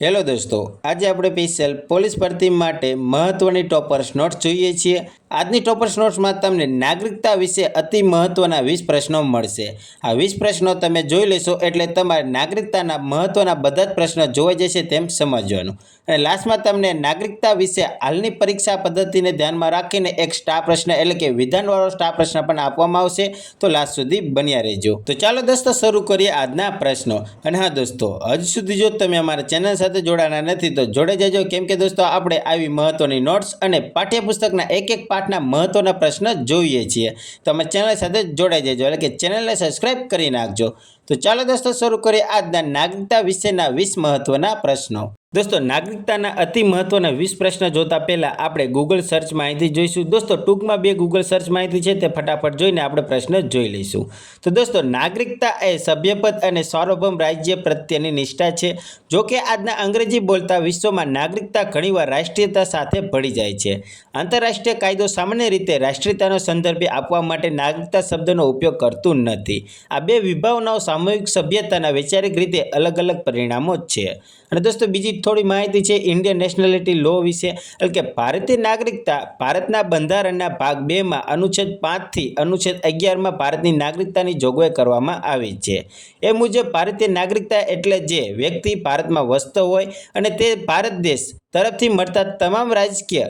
Hello દોસ્તો, આજે આપણે સ્પેશિયલ પોલીસ ભરતી માટે મહત્વની ટોપર્સ નોટ્સ જોઈએ છીએ. આજની ટોપર્સ નોટ્સમાં તમને નાગરિકતા વિશે અતિ મહત્વના વીસ પ્રશ્નો મળશે. આ વીસ પ્રશ્નો તમે જોઈ લેશો એટલે તમારે નાગરિકતાના મહત્વના બધા જ પ્રશ્નો જોવાઈ જશે તેમ સમજવાનું. અને લાસ્ટમાં તમને નાગરિકતા વિશે હાલની પરીક્ષા પદ્ધતિને ધ્યાનમાં રાખીને એક સ્ટાર પ્રશ્ન એટલે કે વિધાનવાળો સ્ટાર પ્રશ્ન પણ આપવામાં આવશે. તો લાસ્ટ સુધી બન્યા રહેજો. તો ચાલો દોસ્તો શરૂ કરીએ આજના પ્રશ્નો. અને હા દોસ્તો, હજુ સુધી જો તમે અમારા ચેનલ સાથે જોડાના નથી તો જોડે જજો. કેમ કે દોસ્તો આપણે આવી મહત્વની નોટ્સ અને પાઠ્યપુસ્તકના એક એક પાઠના મહત્વના પ્રશ્ન જોઈએ છીએ. તો અમે ચેનલ સાથે જોડાઈ જજો એટલે કે ચેનલને સબસ્ક્રાઈબ કરી નાખજો. તો ચાલો દોસ્તો શરૂ કરીએ આજના નાગરિકતા વિશેના વીસ મહત્વના પ્રશ્નો. દોસ્તો, નાગરિકતાના અતિ મહત્વના વીસ પ્રશ્ન જોતા પહેલા આપણે ગૂગલ સર્ચ માહિતી જોઈશું. દોસ્તો, ટૂંકમાં બે ગૂગલ સર્ચ માહિતી છે તે ફટાફટ જોઈને આપણે પ્રશ્ન જોઈ લઈશું. તો દોસ્તો, નાગરિકતા એ સભ્યપદ અને સાર્વભૌમ રાજ્ય પ્રત્યેની નિષ્ઠા છે. જો કે આજના અંગ્રેજી બોલતા વિશ્વમાં નાગરિકતા ઘણીવાર રાષ્ટ્રીયતા સાથે ભળી જાય છે. આંતરરાષ્ટ્રીય કાયદો સામાન્ય રીતે રાષ્ટ્રીયતાનો સંદર્ભે આપવા માટે નાગરિકતા શબ્દનો ઉપયોગ કરતું નથી. આ બે વિભાવનાઓ સામૂહિક સભ્યતાના વૈચારિક રીતે અલગ અલગ પરિણામો છે. અને દોસ્તો, બીજી થોડી માહિતી છે ઇન્ડિયન નેશનાલિટી લો વિશે. એટલે કે ભારતીય નાગરિકતા, ભારતના બંધારણના ભાગ બેમાં અનુચ્છેદ પાંચથી અનુચ્છેદ અગિયારમાં ભારતની નાગરિકતાની જોગવાઈ કરવામાં આવી છે. એ મુજબ ભારતીય નાગરિકતા એટલે જે વ્યક્તિ ભારતમાં વસતો હોય અને તે ભારત દેશ તરફથી મળતા તમામ રાજકીય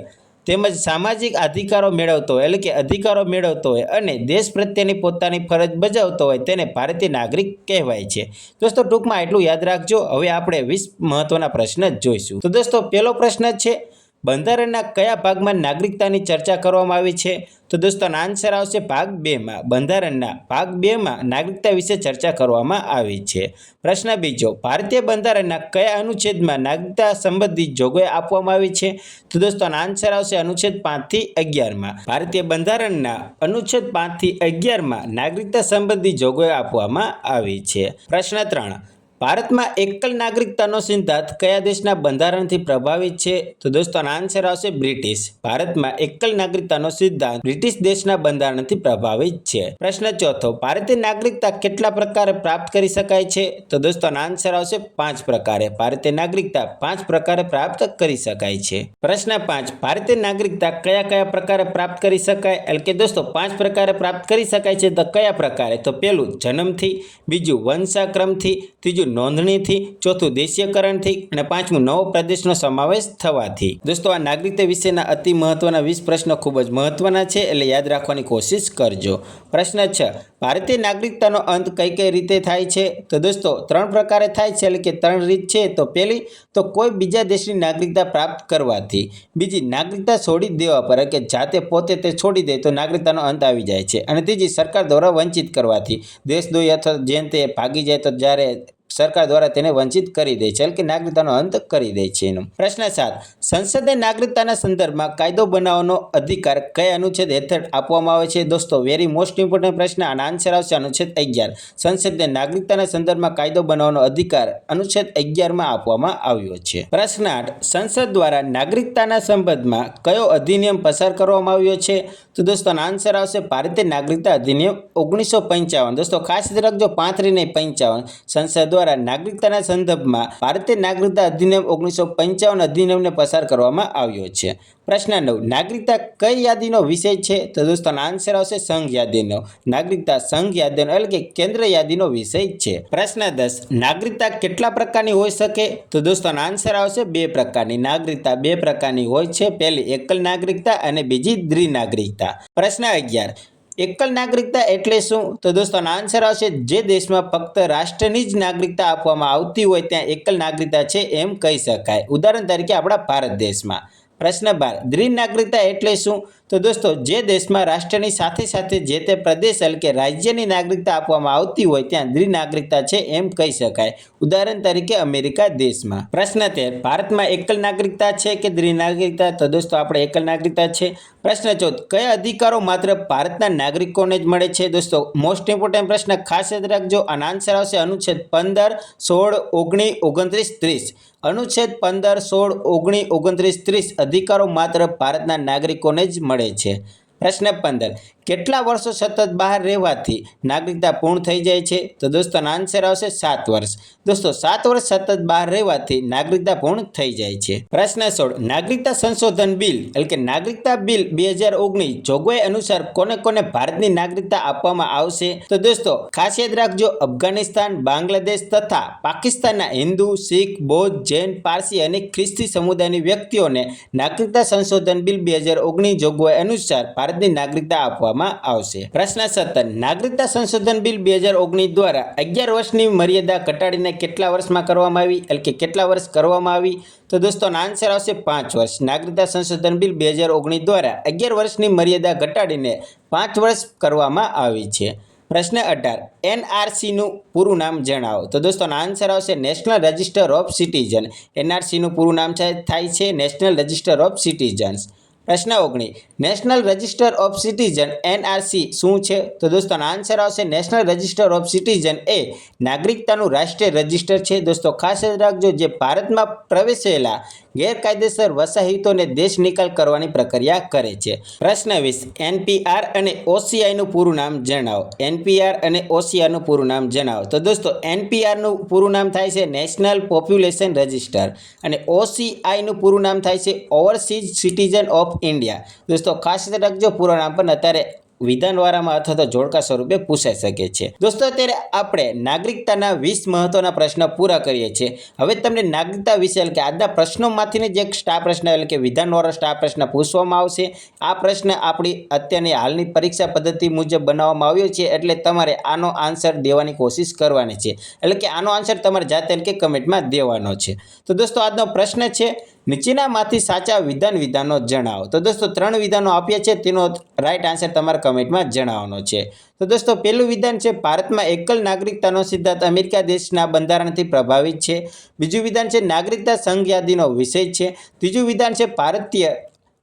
તેમજ સામાજિક અધિકારો મેળવતો હોય, એટલે કે અધિકારો મેળવતો હોય અને દેશ પ્રત્યેની પોતાની ફરજ બજાવતો હોય તેને ભારતીય નાગરિક કહેવાય છે. દોસ્તો, ટૂંકમાં એટલું યાદ રાખજો. હવે આપણે વીસ મહત્વના પ્રશ્ન જોઈશું. તો દોસ્તો, પહેલો પ્રશ્ન છે બંધારણના કયા ભાગમાં નાગરિકતાની ચર્ચા કરવામાં આવી છે? તો દોસ્તો આન્સર આવશે ભાગ બેમાં બંધારણના ભાગ બેમાં નાગરિકતા વિશે ચર્ચા કરવામાં આવી છે. પ્રશ્ન બીજો, ભારતીય બંધારણના કયા અનુચ્છેદમાં નાગરિકતા સંબંધિત જોગવાઈ આપવામાં આવી છે? તો દોસ્તો આન્સર આવશે અનુચ્છેદ પાંચથી અગિયારમાં ભારતીય બંધારણના અનુચ્છેદ પાંચથી અગિયારમાં નાગરિકતા સંબંધી જોગવાઈ આપવામાં આવી છે. પ્રશ્ન ત્રણ ભારતમાં એકલ નાગરિકતાનો સિદ્ધાંત કયા દેશના બંધારણથી પ્રભાવિત છે? તો દોસ્તો આન્સર આવશે બ્રિટિશ. ભારતમાં એકલ નાગરિકતાનો સિદ્ધાંત બ્રિટિશ દેશના બંધારણથી પ્રભાવિત છે. પ્રશ્ન ચોથો, ભારતીય નાગરિકતા કેટલા પ્રકારે પ્રાપ્ત કરી શકાય છે? તો દોસ્તો આન્સર આવશે પાંચ પ્રકારે. ભારતીય નાગરિકતા પાંચ પ્રકારે પ્રાપ્ત કરી શકાય છે. પ્રશ્ન પાંચ, ભારતીય નાગરિકતા કયા કયા પ્રકારે પ્રાપ્ત કરી શકાય? એટલે કે દોસ્તો, પાંચ પ્રકારે પ્રાપ્ત કરી શકાય છે તો કયા પ્રકારે? તો પહેલું જન્મથી, બીજું વંશાક્રમથી, ત્રીજું નોંધણીથી ચોથું દેશીયકરણથી અને પાંચમું નવો પ્રદેશનો સમાવેશ થવાથી. દોસ્તો, આ નાગરિકતા વિશેના અતિ મહત્વના વીસ પ્રશ્નો ખૂબ જ મહત્વના છે, એટલે યાદ રાખવાની કોશિશ કરજો. પ્રશ્ન છ, ભારતીય નાગરિકતાનો અંત કઈ કઈ રીતે થાય છે? તો દોસ્તો, ત્રણ પ્રકારે થાય છે, એટલે કે ત્રણ રીત છે. તો પહેલી, તો કોઈ બીજા દેશની નાગરિકતા પ્રાપ્ત કરવાથી. બીજી, નાગરિકતા છોડી દેવા પર કે જાતે પોતે તે છોડી દે, તો નાગરિકતાનો અંત આવી જાય છે. અને ત્રીજી, સરકાર દ્વારા વંચિત કરવાથી. દેશદ્રોહી અથવા જેમ તે ભાગી જાય તો જ્યારે સરકાર દ્વારા તેને વંચિત કરી દે છે. કે નાગરિકતાનો અંત કરી દે છે એનો. પ્રશ્ન સાત. સંસદે નાગરિકતાના સંદર્ભમાં કાયદો બનાવવાનો અધિકાર કયા અનુચ્છેદ હેઠળ આપવામાં આવે છે? દોસ્તો વેરી મોસ્ટ ઇમ્પોર્ટન્ટ પ્રશ્ન આના આન્સર આવશે અનુચ્છેદ અગિયાર. સંસદને નાગરિકતાના સંદર્ભમાં કાયદો બનાવવાનો અધિકાર અનુચ્છેદ અગિયારમાં આપવામાં આવ્યો છે. પ્રશ્ન આઠ. સંસદ દ્વારા નાગરિકતાના સંબંધમાં કયો અધિનિયમ પસાર કરવામાં આવ્યો છે? તો દોસ્તો આન્સર આવશે ભારતીય નાગરિકતા અધિનિયમ ઓગણીસો પંચાવન. દોસ્તો, ખાસ રાખજો પાંત્રી નહીં, પંચાવન. સંસદ દ્વારા નાગરિકતાના સંદર્ભમાં ભારતીય નાગરિકતા અધિનિયમ ઓગણીસો પંચાવન અધિનિયમને પસાર કરવામાં આવ્યો છે. પ્રશ્ન નવ, નાગરિકતા કઈ યાદીનો વિષય છે? તો દોસ્તો આન્સર આવશે સંઘ યાદીનો. નાગરિકતા સંઘ યાદીનો એટલે કે કેન્દ્ર યાદીનો વિષય છે. પ્રશ્ન દસ, નાગરિકતા કેટલા પ્રકારની હોઈ શકે? તો દોસ્તો આન્સર આવશે બે પ્રકારની. નાગરિકતા બે પ્રકારની હોય છે. પહેલી એકલ નાગરિકતા અને બીજી દ્વિનાગરિકતા પ્રશ્ન અગિયાર એકલ નાગરિકતા એટલે શું? તો દોસ્તોનો આન્સર આવશે, જે દેશમાં ફક્ત રાષ્ટ્રની જ નાગરિકતા આપવામાં આવતી હોય, ત્યાં એકલ નાગરિકતા છે એમ કહી શકાય. ઉદાહરણ તરીકે આપણા ભારત દેશમાં. પ્રશ્ન બાર. દ્વિનાગરિકતા એટલે શું? તો દોસ્તો, જે દેશમાં રાષ્ટ્રની સાથે સાથે જે તે પ્રદેશ એટલે કે રાજ્યની નાગરિકતા આપવામાં આવતી હોય ત્યાં દ્વિનાગરિકતા છે એમ કહી શકાય. ઉદાહરણ તરીકે અમેરિકા દેશમાં. પ્રશ્ન તેર. ભારતમાં એકલ નાગરિકતા છે કે દ્વિનાગરિકતા તો દોસ્તો, આપણે એકલ નાગરિકતા છે. પ્રશ્ન ચૌદ કયા અધિકારો માત્ર ભારતના નાગરિકોને જ મળે છે? દોસ્તો મોસ્ટ ઇમ્પોર્ટન્ટ પ્રશ્ન ખાસ યાદ રાખજો. અને આન્સર આવશે અનુચ્છેદ પંદર, સોળ, ઓગણીસ, ઓગણત્રીસ, ત્રીસ. અનુચ્છેદ પંદર, સોળ ઓગણીસ ઓગણત્રીસ, ત્રીસ અધિકારો માત્ર ભારતના નાગરિકોને જ મળે છે. પ્રશ્ન પંદર. કેટલા વર્ષો સતત બહાર રહેવાથી નાગરિકતા પૂર્ણ થઈ જાય છે? તો દોસ્તોનો આન્સર આવશે સાત વર્ષ. દોસ્તો, સાત વર્ષ સતત બહાર રહેવાથી નાગરિકતા પૂર્ણ થઈ જાય છે. પ્રશ્ન સોળ. નાગરિકતા સંશોધન બિલ, એટલે કે નાગરિકતા બિલ બે હજાર ઓગણીસ જોગવાઈ અનુસાર કોને કોને ભારતની નાગરિકતા આપવામાં આવશે? તો દોસ્તો ખાસ યાદ રાખજો, અફઘાનિસ્તાન, બાંગ્લાદેશ તથા પાકિસ્તાનના હિન્દુ, શીખ, બૌદ્ધ, જૈન, પારસી અને ખ્રિસ્તી સમુદાયની વ્યક્તિઓને નાગરિકતા સંશોધન બિલ બે હજાર ઓગણીસ જોગવાઈ અનુસાર ભારતની નાગરિકતા આપવામાં આવશે. પ્રશ્ન સત્તર, નાગરિકતા સંશોધન બિલ બે હજાર ઓગણીસ દ્વારા અગિયાર વર્ષની મર્યાદા ઘટાડીને કેટલા વર્ષમાં કરવામાં આવી એટલે કે કેટલા વર્ષ કરવામાં આવી? તો દોસ્તોનો આન્સર આવશે પાંચ વર્ષ. નાગરિકતા સંશોધન બિલ બે હજાર ઓગણીસ દ્વારા અગિયાર વર્ષની મર્યાદા ઘટાડીને પાંચ વર્ષ કરવામાં આવી છે. પ્રશ્ન અઢાર એનઆરસીનું પૂરું નામ જણાવો. તો દોસ્તોનો આન્સર આવશે નેશનલ રજિસ્ટર ઓફ સિટીઝન એનઆરસીનું પૂરું નામ થાય છે નેશનલ રજિસ્ટર ઓફ સિટીઝન્સ પ્રશ્ન ઓગણીસ. National register of citizen NRC શું છે? તો દોસ્તોનો આન્સર આવશે નેશનલ રજિસ્ટર ઓફ સિટીઝન એ નાગરિકતાનું રાષ્ટ્રીય રજિસ્ટર છે. દોસ્તો, ખાસ યાદ રાખજો, જે ભારતમાં પ્રવેશેલા ગેરકાયદેસર વસાહિતોને દેશ નિકાલ કરવાની પ્રક્રિયા કરે છે. પ્રશ્ન વીસ. એનપીઆર અને ઓસીઆઈનું પૂરું નામ જણાવો. એનપીઆર અને ઓસીઆરનું પૂરું નામ જણાવો. તો દોસ્તો, એનપીઆરનું પૂરું નામ થાય છે નેશનલ પોપ્યુલેશન રજિસ્ટર અને ઓસીઆઈનું પૂરું નામ થાય છે ઓવરસીઝ સિટીઝન ઓફ ઇન્ડિયા. દોસ્તો, ખાસ રાખજો પૂરું નામ પણ અત્યારે વિધાનવાળામાં અથવા તો જોડકા સ્વરૂપે પૂછાઈ શકે છે. દોસ્તો, અત્યારે આપણે નાગરિકતાના વીસ મહત્વના પ્રશ્ન પૂરા કરીએ છીએ. હવે તમને નાગરિકતા વિશે કે આજના પ્રશ્નોમાંથીને જે સ્ટાર પ્રશ્ન એટલે કે વિધાનવાળો સ્ટાર પ્રશ્ન પૂછવામાં આવશે, આ પ્રશ્ન આપણી અત્યારની હાલની પરીક્ષા પદ્ધતિ મુજબ બનાવવામાં આવ્યો છે એટલે તમારે આનો આન્સર દેવાની કોશિશ કરવાની છે. એટલે કે આનો આન્સર તમારે જાતે કે કમેન્ટમાં દેવાનો છે. તો દોસ્તો, આજનો પ્રશ્ન છે નીચેનામાંથી સાચા વિધાન વિધાનો જણાવો. તો દોસ્તો, ત્રણ વિધાનો આપ્યા છે, તેનો રાઈટ આન્સર તમારે કમેન્ટમાં જણાવવાનો છે. તો દોસ્તો, પહેલું વિધાન છે, ભારતમાં એકલ નાગરિકતાનો સિદ્ધાંત અમેરિકા દેશના બંધારણથી પ્રભાવિત છે. બીજું વિધાન છે, નાગરિકતા સંઘ યાદીનો વિષય છે. ત્રીજું વિધાન છે, ભારતીય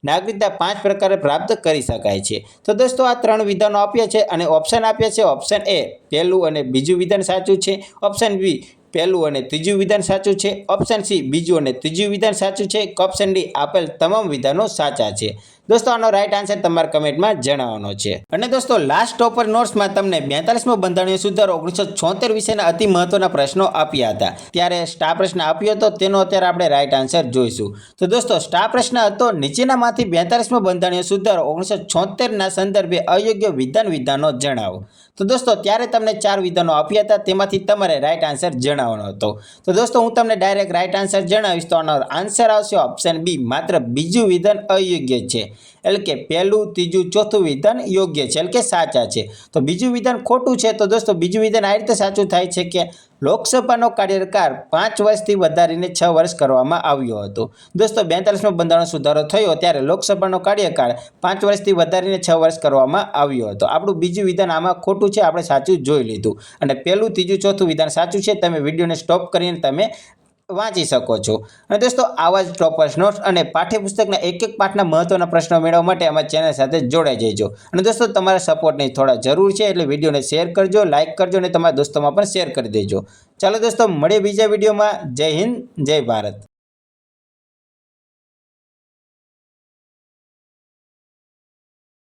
નાગરિકતા પાંચ પ્રકારે પ્રાપ્ત કરી શકાય છે. તો દોસ્તો, આ ત્રણ વિધાનો આપ્યા છે અને ઓપ્શન આપ્યા છે ઓપ્શન એ પહેલું અને બીજું વિધાન સાચું છે. ઓપ્શન બી પહેલું અને ત્રીજું વિધાન સાચું છે? ઓપ્શન સી બીજું અને ત્રીજું વિધાન સાચું છે? ઓપ્શન ડી આપેલ તમામ વિધાનો સાચા છે. દોસ્તો, આનો રાઈટ આન્સર તમારા કમેન્ટમાં જણાવવાનો છે. અને દોસ્તો લાસ્ટ ટોપર નોટ્સમાં તમને બેતાલીસમો બંધારણીય સુધારો ઓગણીસો છોતેર વિશેના અતિ મહત્વના પ્રશ્નો આપ્યા હતા. ત્યારે સ્ટાર પ્રશ્ન આપ્યો હતો, તેનો અત્યારે આપણે રાઈટ આન્સર જોઈશું. તો દોસ્તો સ્ટાર પ્રશ્ન હતો, નીચેનામાંથી બેતાલીસમો બંધારણીય સુધારો ઓગણીસો છોતેરના સંદર્ભે અયોગ્ય વિધાન વિધાનો જણાવો. તો દોસ્તો, ત્યારે તમને ચાર વિધાનો આપ્યા હતા, તેમાંથી તમારે રાઈટ આન્સર જણાવવાનો હતો. તો દોસ્તો, હું તમને ડાયરેક્ટ રાઈટ આન્સર જણાવીશ, તો આનો આન્સર આવશે ઓપ્શન બી માત્ર બીજું વિધાન અયોગ્ય છે. એટલે કે પહેલું, ત્રીજું, ચોથું વિધાન યોગ્ય છે. એટલે કે સાચા છે. તો બીજું વિધાન ખોટું છે તો દોસ્તો બીજું વિધાન આ રીતે સાચું થાય છે કે લોકસભાનો કાર્યકાળ પાંચ વર્ષથી વધારીને છ વર્ષ કરવામાં આવ્યો હતો. દોસ્તો બેતાલીસમો બંધારણ સુધારો થયો ત્યારે લોકસભાનો કાર્યકાળ પાંચ વર્ષથી વધારીને છ વર્ષ કરવામાં આવ્યો હતો. આપણું બીજું વિધાન આમાં ખોટું છે, આપણે સાચું જોઈ લીધું. અને પહેલું, ત્રીજું, ચોથું વિધાન સાચું છે, તમે વિડીયોને સ્ટોપ કરીને તમે વાંચી શકો છો. અને દોસ્તો, આવા જ ટોપર્સ નોટ્સ અને પાઠ્યપુસ્તકના એક એક પાઠના મહત્ત્વના પ્રશ્નો મેળવવા માટે અમારી ચેનલ સાથે જોડાઈ જજો. અને દોસ્તો, તમારા સપોર્ટની થોડા જરૂર છે એટલે વિડીયોને શેર કરજો લાઇક કરજો અને તમારા દોસ્તોમાં પણ શેર કરી દેજો. ચાલો દોસ્તો, મળીએ બીજા વિડીયોમાં. જય હિન્દ, જય ભારત.